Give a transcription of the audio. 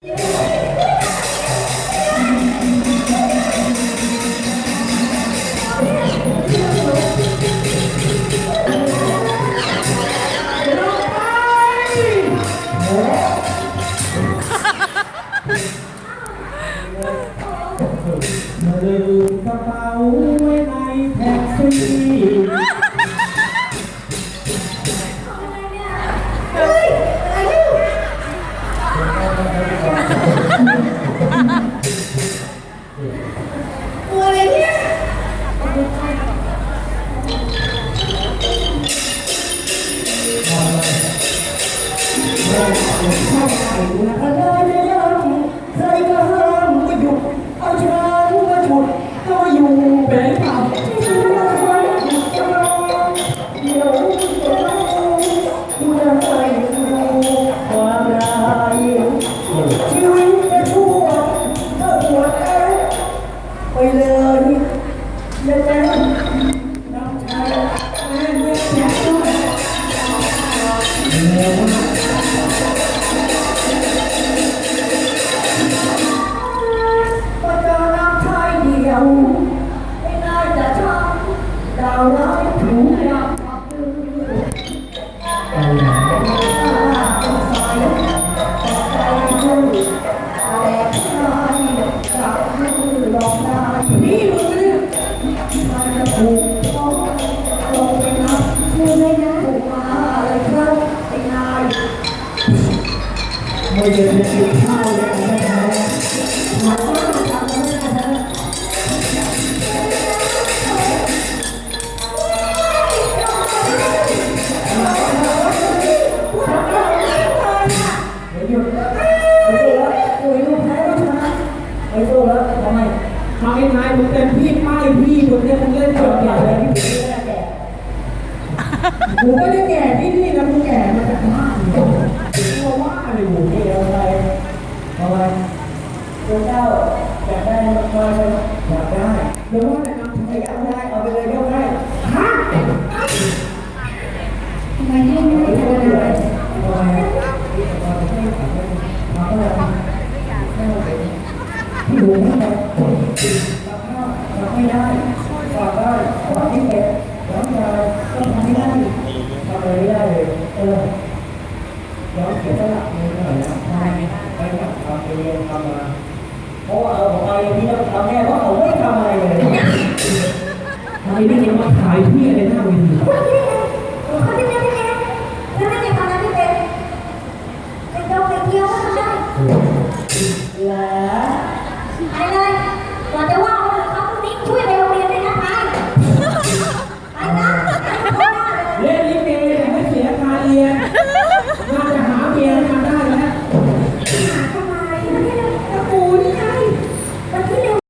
ลืมกระเป๋าไว้ในแท็กซี่ ใครก็ห้ามไม่หยุดเอาช้าง เดินไปกินข้าวเลยนะแม่หยุดไปสู้แล้วสู้ลูกแพ้แล้วชนะไปสู้แล้วทำไมมาไอ้นายมึงเต็มที่ป้ายพี่มึงเนี่ยมึงเล่นเกิดใหญ่เลยที่มึงไม่ได้แก่กูก็ได้แก่ที่นี่นะมึงแก่มาจากบ้านกูว่าเลยหูนี่อะไรอะไร ตัวเจ้าอยากได้มากๆเลยอยากได้เดี๋ยวว่าแต่นำใครก็เอาได้เอาไปเลยก็ได้ฮะทำไมเรื่องนี้ไม่ไม่ทำได้อะไรเลยที่หูไม่ได้ทำไม่ได้ฝาได้ฝากที่เก็บน้ำยาก็ทำไม่ได้ทำอะไรไม่ได้เลยเออย้อนเสียสละมือหน่อยนะใช่ไปกับทำไปเรียนทำมา เพราะว่าเอาของไปที่เราทำแน่เพราะเขาไม่ทำอะไรเลยทำไมไม่ยังมาขายที่อะไรหน้าเวที